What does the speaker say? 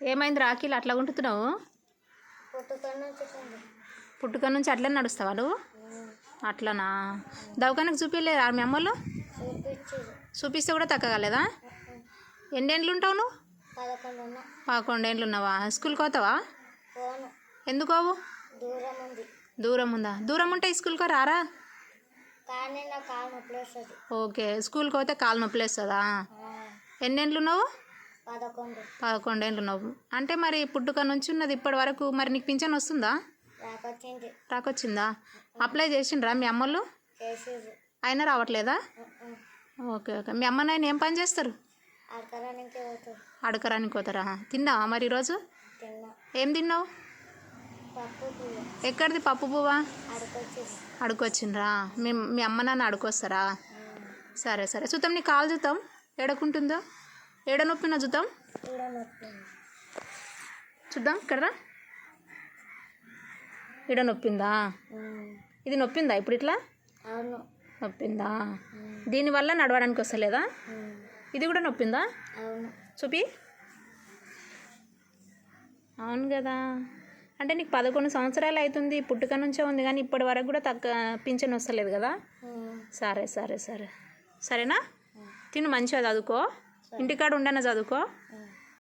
ఏమైంది రాఖీలు? అట్లా ఉంటున్నావు పుట్టుక నుంచి అట్లనే నడుస్తావా నువ్వు? అట్లనా? దవాఖానకు చూపించలేదా మీ అమ్మలు? చూపిస్తే కూడా తగ్గలేదా ఎన్నేళ్ళు ఉంటావు నువ్వు? పదకొండు పదకొండేళ్ళు ఉన్నావా? స్కూల్కి పోతావా? ఎందుకు పోవు? దూరం ఉంది? దూరం ఉంటే స్కూల్కి రారా? వస్తుంది. ఓకే స్కూల్కి పోతే కాలు నొప్పి లేస్తుందా ఎన్నేళ్ళు ఉన్నావు పదకొండు పదకొండేళ్ళు ఉన్నావు అంటే మరి పుట్టుక నుంచి ఉన్నది ఇప్పటి వరకు మరి నీకు పింఛన్ వస్తుందా? రాకొచ్చింది. అప్లై చేసిండ్రా మీ అమ్మలు అయినా రావట్లేదా? Okay okay. మీ అమ్మ నాయన ఏం పని చేస్తారు? అడకరానికి పోతారా. తిన్నావా మరి ఈరోజు? ఏం తిన్నావు? ఎక్కడిది పప్పు పువ్వా? అడుకొచ్చిండ్రా. మీ మీ అమ్మ నాన్న అడుకొస్తారా? సరే సరే. చూద్దాం నీ కాలు చూద్దాం. ఏడకుంటుందో? ఏడ నొప్పినా చూద్దాం. చూద్దాం ఇక్కడ. ఈడ నొప్పిందా ఇది నొప్పిందా ఇప్పుడు ఇట్లా? నొప్పిందా? దీనివల్ల నడవడానికి వస్తలేదా? ఇది కూడా నొప్పిందా? చూపి. అవును కదా. అంటే నీకు పదకొండు సంవత్సరాలు అవుతుంది పుట్టుక నుంచే ఉంది కానీ ఇప్పటి వరకు కూడా తగ్గ పింఛన్ వస్తలేదు కదా? సరే సరే సరే. సరేనా? తిను మంచిగా చదువుకో. ఇంటికాడ ఉండన చదువుకో.